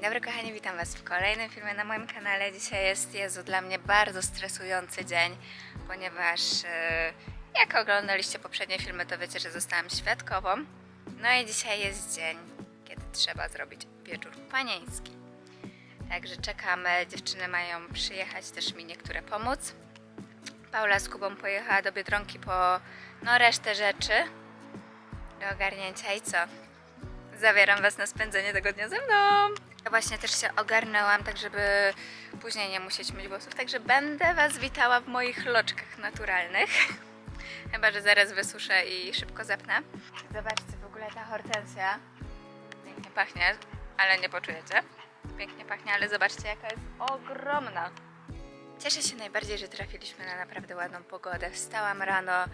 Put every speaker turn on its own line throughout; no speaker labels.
Dzień dobry kochani, witam Was w kolejnym filmie na moim kanale. Dzisiaj jest, Jezu, dla mnie bardzo stresujący dzień, ponieważ e, jak oglądaliście poprzednie filmy, to wiecie, że zostałam świadkową. No i dzisiaj jest dzień, kiedy trzeba zrobić wieczór panieński. Także czekamy, dziewczyny mają przyjechać, też mi niektóre pomóc. Paula z Kubą pojechała do Biedronki po no, resztę rzeczy do ogarnięcia i co? Zabieram Was na spędzenie tego dnia ze mną. Właśnie też się ogarnęłam, tak żeby później nie musieć myć włosów, także będę Was witała w moich loczkach naturalnych. Chyba, że zaraz wysuszę i szybko zapnę. Zobaczcie, w ogóle ta hortensja pięknie pachnie, ale nie poczujecie. Pięknie pachnie, ale zobaczcie, jaka jest ogromna. Cieszę się najbardziej, że trafiliśmy na naprawdę ładną pogodę. Wstałam rano,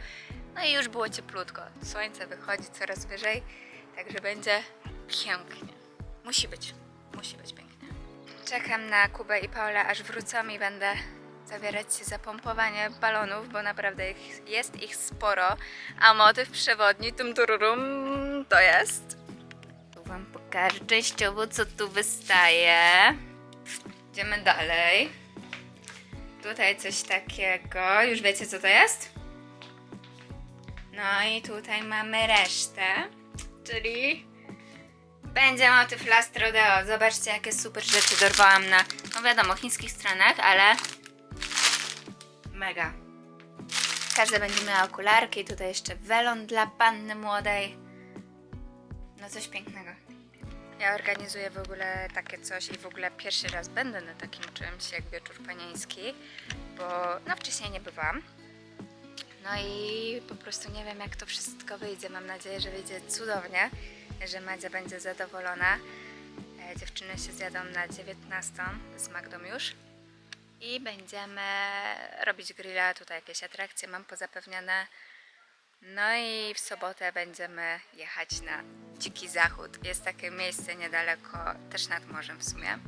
no i już było cieplutko. Słońce wychodzi coraz wyżej, także będzie pięknie. Musi być, musi być pięknie. Czekam na Kubę i Paula, aż wrócą i będę zabierać się za pompowanie balonów, bo naprawdę ich, jest ich sporo. A motyw przewodni, tum tururum, to jest... Tu Wam pokażę częściowo, co tu wystaje. Idziemy dalej. Tutaj coś takiego. Już wiecie, co to jest? No i tutaj mamy resztę, czyli będzie motyw Last Rodeo. Zobaczcie, jakie super rzeczy dorwałam na, no wiadomo, chińskich stronach, ale mega. Każda będzie miała okularki, tutaj jeszcze welon dla panny młodej. No coś pięknego. Ja organizuję w ogóle takie coś i w ogóle pierwszy raz będę na takim czymś jak wieczór panieński, bo no wcześniej nie bywałam. No i po prostu nie wiem jak to wszystko wyjdzie. Mam nadzieję, że wyjdzie cudownie, że Madzia będzie zadowolona. E, Dziewczyny się zjadą na 19 z Magdą już i będziemy robić grilla, tutaj jakieś atrakcje mam pozapewnione. No i w sobotę będziemy jechać na Dziki Zachód. Jest takie miejsce niedaleko, też nad morzem w sumie,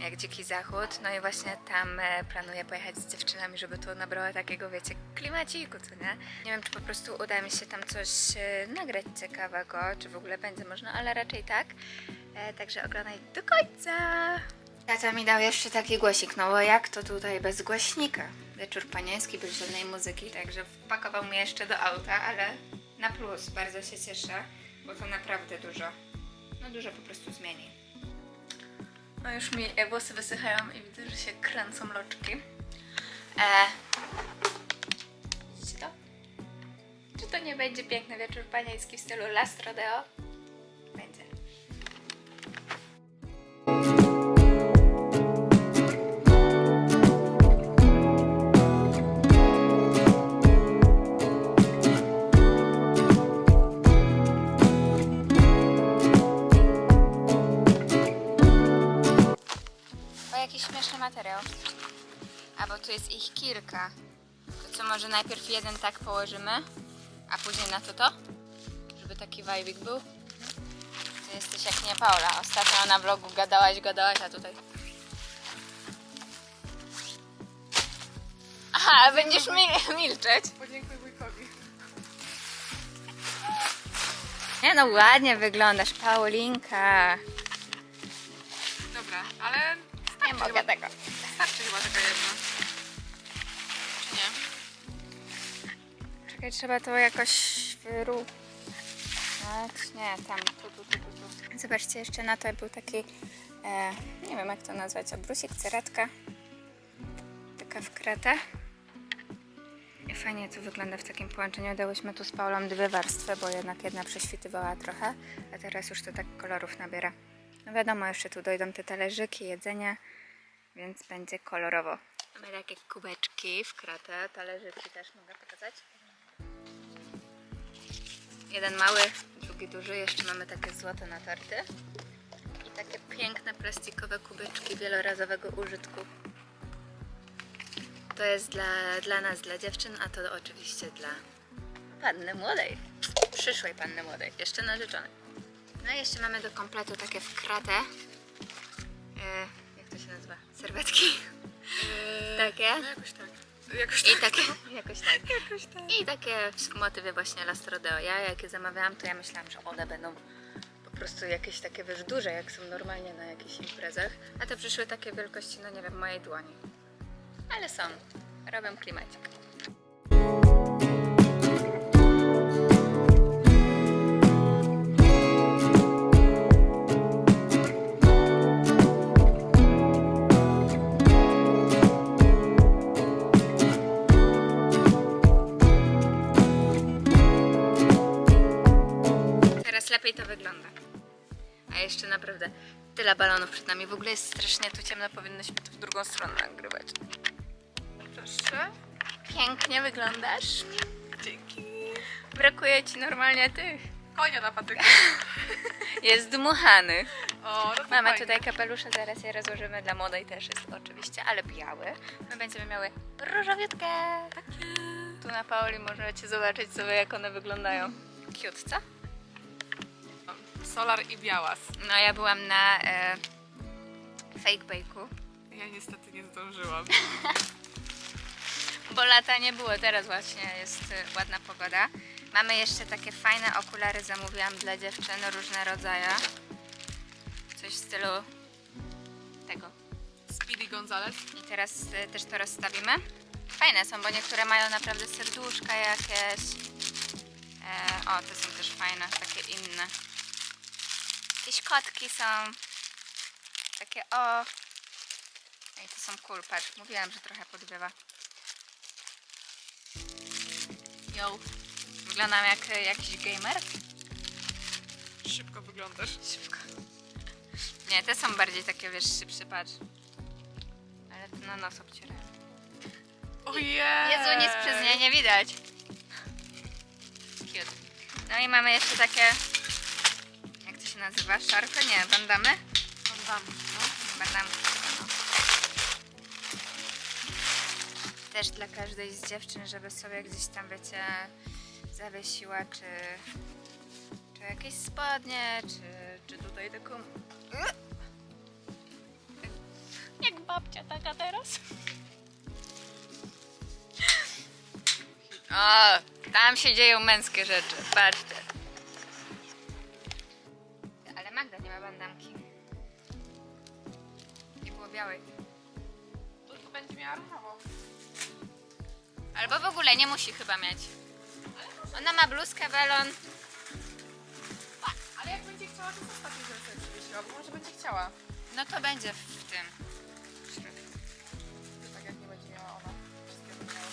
jak Dziki Zachód. No i właśnie tam e, planuję pojechać z dziewczynami, żeby to nabrało takiego, wiecie, klimaciku, co nie? Nie wiem, czy po prostu uda mi się tam coś e, nagrać ciekawego, czy w ogóle będzie można, ale raczej tak. E, także oglądaj do końca. Tata mi dał jeszcze taki głosik, no bo jak to tutaj bez głośnika? Wieczór panieński, bez żadnej muzyki, także wpakował mnie jeszcze do auta, ale na plus, bardzo się cieszę, bo to naprawdę dużo, no dużo po prostu zmieni. No już mi włosy wysychają i widzę, że się kręcą loczki. E, widzicie to? Czy to nie będzie piękny wieczór panieński w stylu Last Rodeo? Będzie. Jest ich kilka. To co może najpierw jeden tak położymy, a później na to to? Żeby taki wajwik był. Ty jesteś jak nie Paula. Ostatnio na vlogu gadałaś, gadałaś, a tutaj... Aha, będziesz mi milczeć.
Podziękuj wujkowi.
Nie no, ładnie wyglądasz, Paulinka.
Dobra, ale
Nie mogę tego.
starczy chyba taka jedna.
Czekaj, trzeba to jakoś wyrównać. Nie, tam, tu, tu, tu, tu. Zobaczcie, jeszcze na to był taki, e, nie wiem jak to nazwać, obrusik, ceratka. Taka w kratę. I fajnie to wygląda w takim połączeniu. Dałyśmy tu z Paulą dwie warstwy, bo jednak jedna prześwitywała trochę, a teraz już to tak kolorów nabiera. No wiadomo, jeszcze tu dojdą te talerzyki, jedzenie, więc będzie kolorowo. Mamy takie kubeczki w kratę, talerzyki też mogę pokazać. Jeden mały, drugi duży, jeszcze mamy takie złote na torty. I takie piękne plastikowe kubeczki wielorazowego użytku. To jest dla, dla nas, dla dziewczyn, a to oczywiście dla panny młodej. Przyszłej panny młodej, jeszcze narzeczonej. No i jeszcze mamy do kompletu takie w kratę. E, jak to się nazywa? Serwetki. Takie.
No jakoś tak. Jakoś
I
tak.
takie, jakoś tak.
Jakoś tak.
I takie w motywie właśnie Last Rodeo. Ja jak je zamawiałam, to ja myślałam, że one będą po prostu jakieś takie, wiesz, duże, jak są normalnie na jakichś imprezach. A te przyszły takie wielkości, no nie wiem, mojej dłoni. Ale są. Robią klimacik. Lepiej to wygląda. A jeszcze naprawdę tyle balonów przed nami. W ogóle jest strasznie tu ciemno, powinnyśmy to w drugą stronę nagrywać.
Proszę.
Pięknie wyglądasz.
Dzięki.
Brakuje ci normalnie tych.
Konia na patyku.
Jest dmuchany.
O, no
Mamy
fajnie.
tutaj kapelusze, zaraz je rozłożymy. Dla młodej też jest oczywiście, ale biały. My będziemy miały różowiutkę. Tu na Paoli możecie zobaczyć sobie, jak one wyglądają. Cute, co?
Solar i białas.
No ja byłam na e, fake bake'u.
Ja niestety nie zdążyłam.
Bo lata nie było, teraz właśnie jest y, ładna pogoda. Mamy jeszcze takie fajne okulary, zamówiłam dla dziewczyn, różne rodzaje. Coś w stylu tego.
Speedy Gonzales.
I teraz y, też to rozstawimy. Fajne są, bo niektóre mają naprawdę serduszka jakieś. E, o, te są też fajne, takie inne. Jakieś kotki są. Takie o. Ej, to są cool, patrz. Mówiłam, że trochę podwiewa. Yo. Wyglądam jak y, jakiś gamer.
Szybko wyglądasz.
Szybko. Nie, te są bardziej takie, wiesz, szybszy, patrz. Ale to na nos obcierają.
Ojej!
Jezu, nic przez nie nie widać. Cute. No i mamy jeszcze takie... Się nazywa? Szarfy? Nie, bandamy?
Bandam. No.
No. Też dla każdej z dziewczyn, żeby sobie gdzieś tam, wiecie, zawiesiła, czy... Czy jakieś spodnie, czy, czy tutaj taką... Jak babcia taka teraz. O, tam się dzieją męskie rzeczy. Patrzcie. Białej.
To będzie miała różową.
Albo w ogóle nie musi chyba mieć. Ona ma bluzkę, welon.
Ale jak będzie chciała, to zostawię, że sobie przywiesiła, bo może będzie chciała.
No to będzie w tym.
To tak jak nie będzie miała ona. Wszystkie by miała.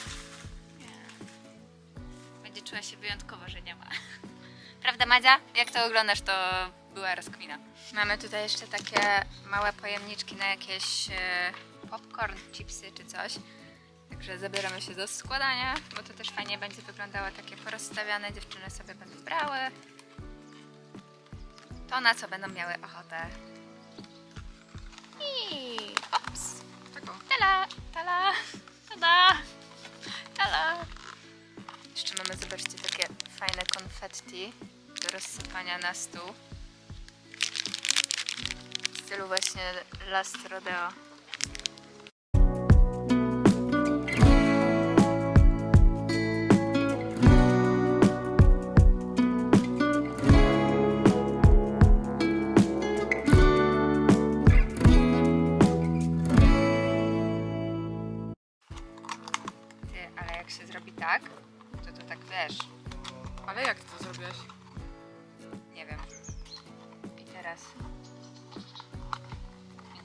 Będzie czuła się wyjątkowo, że nie ma. Prawda Madzia? Jak to oglądasz, to była rozkmina. Mamy tutaj jeszcze takie małe pojemniczki na jakieś e, popcorn, chipsy czy coś. Także zabieramy się do składania, bo to też fajnie będzie wyglądało takie porozstawiane. Dziewczyny sobie będą brały. To na co będą miały ochotę. I ops. Tala, tala, tada, tala. Jeszcze mamy, zobaczcie, takie fajne konfetti do rozsypania na stół. Stylu właśnie Last Rodeo.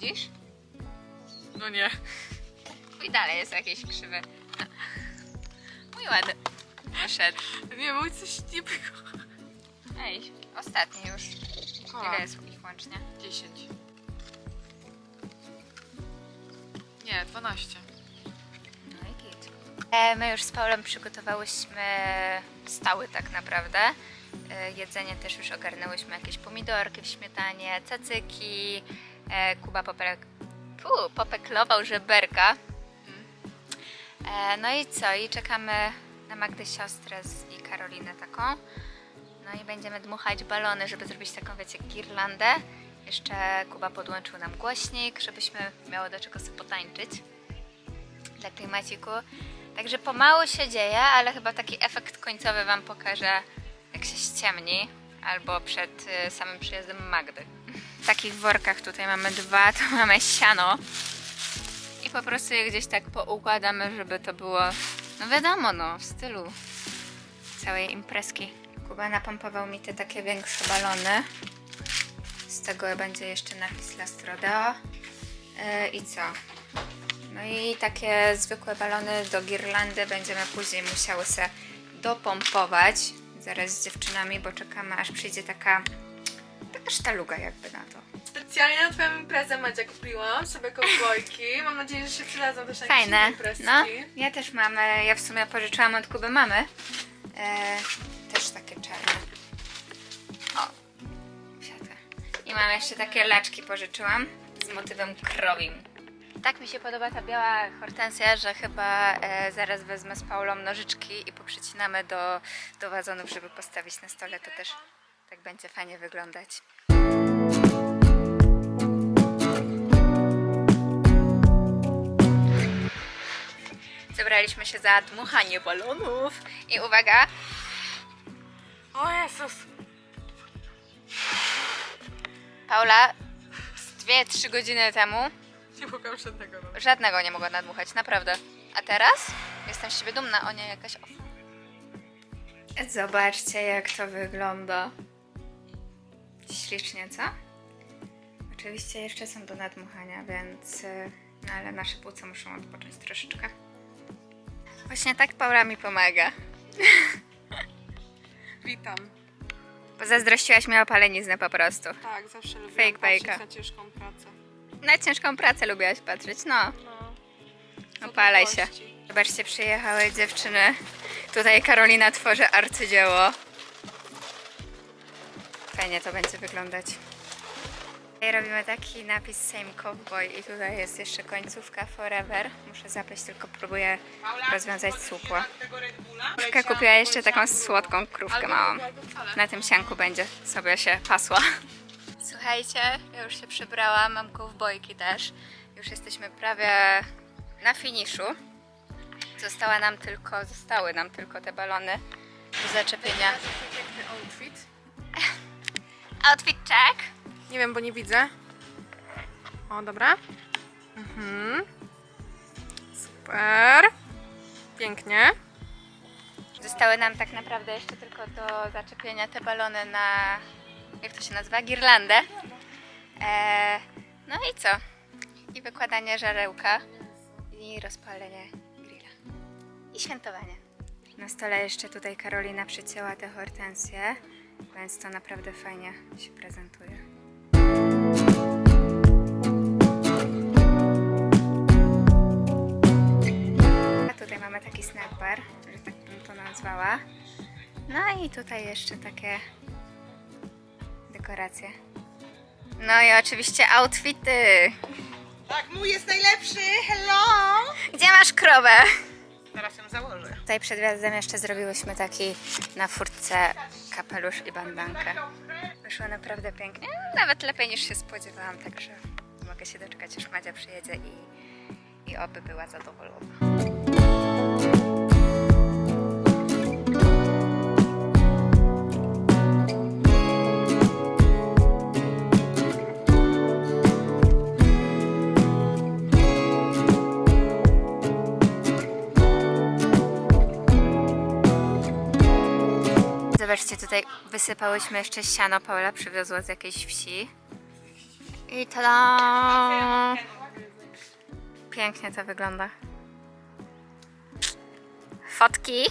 Widzisz?
No nie.
I dalej jest jakieś krzywe. Mój ładny. Poszedł.
Nie, mój coś nie było.
Ej, ostatni już. Ile jest ich łącznie?
10. Nie, 12.
No i git. E, My już z Paulem przygotowałyśmy stały tak naprawdę. E, Jedzenie też już ogarnęłyśmy jakieś pomidorki w śmietanie, cacyki. E, Kuba popek... Pu, popeklował żeberka. E, No i co? I czekamy na Magdę siostrę z- i Karolinę taką. No i będziemy dmuchać balony, żeby zrobić taką, wiecie, girlandę. Jeszcze Kuba podłączył nam głośnik, żebyśmy miały do czego sobie potańczyć dla klimaciku. Także pomału się dzieje, ale chyba taki efekt końcowy Wam pokażę, jak się ściemni. albo przed e, samym przyjazdem Magdy. W takich workach tutaj mamy dwa, to mamy siano i po prostu je gdzieś tak poukładamy, żeby to było, no wiadomo, no, w stylu całej imprezki. Kuba napompował mi te takie większe balony. Z tego będzie jeszcze napis Last Rodeo. Yy, I co? No i takie zwykłe balony do girlandy będziemy później musiały se dopompować. Zaraz z dziewczynami, bo czekamy aż przyjdzie taka, taka sztaluga jakby na to.
Specjalnie na twoją imprezę Madzia kupiłam sobie kowbojki. Mam nadzieję, że się przydadzą też na jakieś
Fajne.
inne imprezki.
No, ja też mam, e, ja w sumie pożyczyłam od Kuby mamy. E, też takie czarne. O, kwiaty. I mam jeszcze takie laczki pożyczyłam z motywem krowim. Tak mi się podoba ta biała hortensja, że chyba e, zaraz wezmę z Paulą nożyczki i poprzycinamy do, do wazonów, żeby postawić na stole. To też tak będzie fajnie wyglądać. Zebraliśmy się za dmuchanie balonów. I uwaga,
O Jezus!
Paula z 2-3 godziny temu
Nie mogłam żadnego robić.
żadnego nie mogła nadmuchać, naprawdę. A teraz jestem z siebie dumna, o nie jakaś ofa. Zobaczcie jak to wygląda. Ślicznie, co? Oczywiście jeszcze są do nadmuchania, więc... y, No ale nasze płuca muszą odpocząć troszeczkę. Właśnie tak Paula mi pomaga.
Witam.
Pozazdrościłaś mi opaleniznę po prostu.
Tak, zawsze lubię
Fake
patrzeć
bajka.
na ciężką pracę.
Na ciężką pracę lubiłaś patrzeć, no.
No.
Opalaj się.
Gotowości.
Zobaczcie, przyjechały dziewczyny. Tutaj Karolina tworzy arcydzieło. Fajnie to będzie wyglądać. Tutaj robimy taki napis Same Cowboy i tutaj jest jeszcze końcówka Forever. Muszę zapiąć, tylko próbuję rozwiązać słupło. Krówka kupiła jeszcze taką słodką krówkę małą. Na tym sianku będzie sobie się pasła. Słuchajcie, ja już się przebrałam, mam kowbojki też. Już jesteśmy prawie na finiszu. Została nam tylko, zostały nam tylko te balony do zaczepienia.
Outfit
check.
Nie wiem, bo nie widzę. O, dobra. Mhm. Super. Pięknie.
Zostały nam tak naprawdę jeszcze tylko do zaczepienia te balony na, jak to się nazywa, girlandę. Eee, no i co? I wykładanie żarełka i rozpalenie grilla. I świętowanie. Na stole jeszcze tutaj Karolina przycięła te hortensje, więc to naprawdę fajnie się prezentuje. Mamy taki snack bar, że tak bym to nazwała. No i tutaj jeszcze takie dekoracje. No i oczywiście outfity.
Tak, mój jest najlepszy, hello!
Gdzie masz krowę?
Teraz ją założę.
Tutaj przed wjazdem jeszcze zrobiłyśmy taki na furtce kapelusz i bandankę. Wyszło naprawdę pięknie, nawet lepiej niż się spodziewałam, także mogę się doczekać, aż Madzia przyjedzie i, i oby była zadowolona. Zobaczcie, tutaj wysypałyśmy jeszcze siano. Paula przywiozła z jakiejś wsi. I tada! Pięknie to wygląda. Fotki.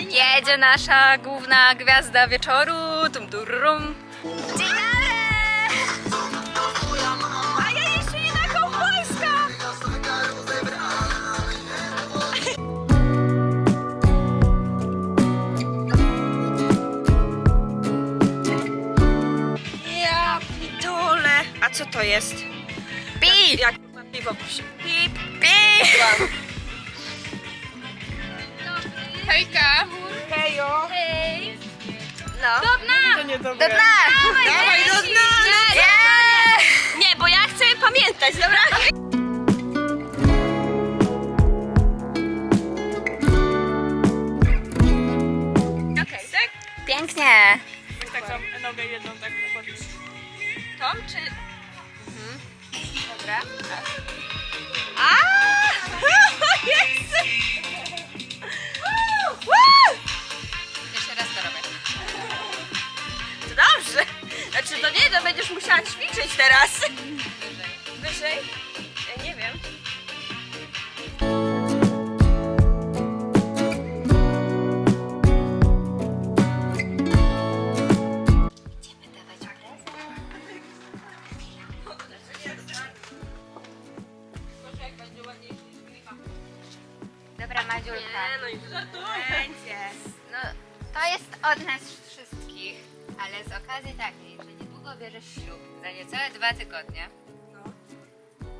Jedzie nasza główna gwiazda wieczoru. Tum, turum.
co to jest?
Pip!
Jak, jak mam piwo przy... Pip!
Pip! Wow.
Hejka!
Hejo!
Hej!
No.
Do dna! nie dobre.
Do dna!
Dawaj, Dawaj do dna!
Nie,
nie, nie, bo ja chcę pamiętać, dobra? Okej, tak?
Pięknie!
Tak, taką nogę jedną tak podnieść. Tom czy... Dobra. A! Jezu!
Jeszcze raz to
dobrze. Znaczy to nie, to będziesz musiała ćwiczyć teraz. Wyżej? Ja
Dobra, Madziulka.
no i Będzie.
No, to jest od nas wszystkich, ale z okazji takiej, że niedługo bierzesz ślub, za niecałe dwa tygodnie,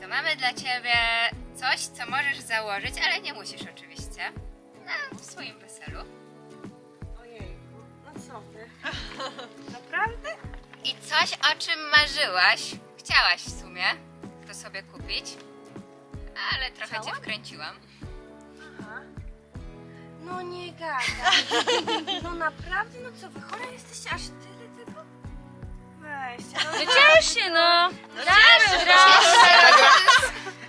to mamy dla Ciebie coś, co możesz założyć, ale nie musisz oczywiście, na swoim weselu.
Ojej, no co ty? Naprawdę?
I coś, o czym marzyłaś, chciałaś w sumie to sobie kupić, ale trochę Cię
Chciałam?
wkręciłam.
No nie gada. No naprawdę? No co, wy chore jesteście aż tyle tego? Weźcie, no
Ciesz się no!
Cieszę się,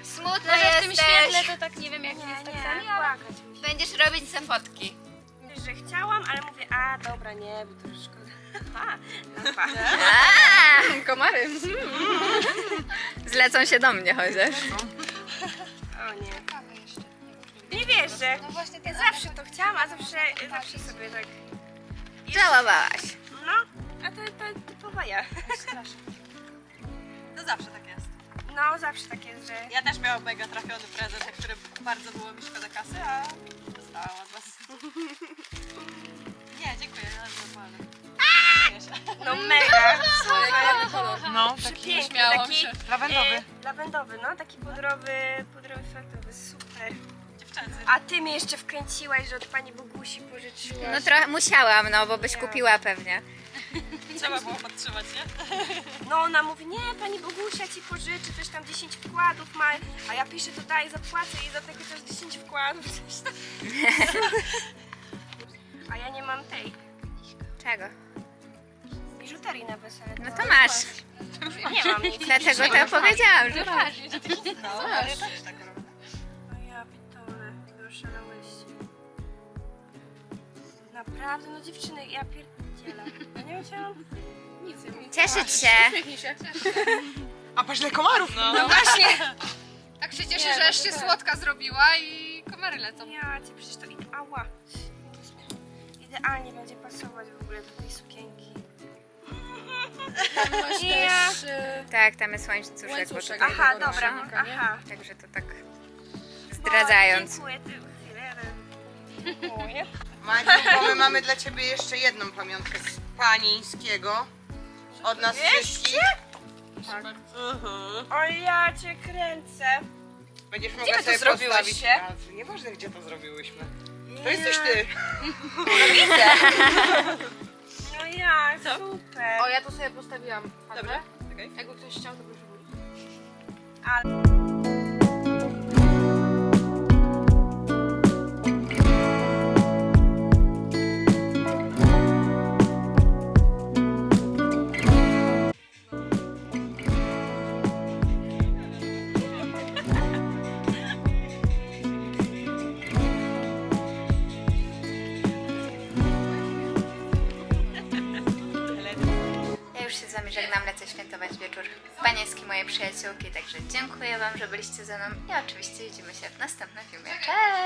Smutna
Może w tym
jesteś.
świetle to tak nie wiem jak
nie,
jest tak
nie,
samo.
płakać mi się.
Będziesz robić se fotki.
Wiesz, że chciałam, ale mówię, a dobra, nie, bo to już szkoda. Aha, lampa.
A,
Komary.
zlecą się do mnie chociaż.
O nie. Nie wierzę. No właśnie ja zawsze to chciałam, a zawsze, zawsze sobie tak...
Żałowałaś.
No, a to, to typowa ja.
To zawsze tak jest.
No, zawsze tak jest, że...
Ja też miałam mega trafiony prezent, na który bardzo było mi szkoda kasy, a dostałam od was. Nie, dziękuję, ale normalne.
No mega.
No,
Przepiękny, taki...
się.
lawendowy.
E, lawendowy, no, taki pudrowy, pudrowy fioletowy, super. A ty mnie jeszcze wkręciłaś, że od pani Bogusi pożyczyłaś.
No trochę musiałam, no bo byś kupiła pewnie.
Trzeba było podtrzymać, nie?
No ona mówi, nie, pani Bogusia ci pożyczy, coś tam 10 wkładów ma, a ja piszę to daj, zapłacę i za tego też 10 wkładów, coś tam. A ja nie mam tej
Czego?
biżuterii na wesele.
No to masz.
Nie mam nic.
Dlatego to powiedziałam, że masz.
No, ale ja też tak robię.
Naprawdę, no dziewczyny, ja pierdzielę. Ja nie chciałam...
Nic nie
Cieszyć się.
Uśmiechnij się.
A patrz ile komarów, no.
No właśnie!
Tak się cieszę,
Nie,
że
no
aż
to
się
tak.
słodka zrobiła i komary lecą.
Ja cię przecież to... i- Ała! Idealnie będzie pasować w ogóle do tej sukienki.
Tam masz
Ja.
też... y,
Tak, tam jest łańcuszek, bo
Łańcuszek.
tutaj
Aha,
tego
dobra,
nie?
aha.
Także to tak zdradzając.
O, dziękuję, ty chwilę. Dziękuję.
Maciu, bo my mamy dla ciebie jeszcze jedną pamiątkę z Panińskiego. Od nas wszystkich.
O ja cię kręcę.
Będziesz
Gdzie
mogła
my to
sobie
zrobiłyście?
postawić. A, Nieważne gdzie to zrobiłyśmy. To jesteś ty.
No ja, super.
O, ja to sobie postawiłam.
Okej.
Jakby ktoś chciał, to proszę mówić.
Przyjaciółki, także dziękuję Wam, że byliście ze mną i oczywiście widzimy się w następnym filmie. Cześć!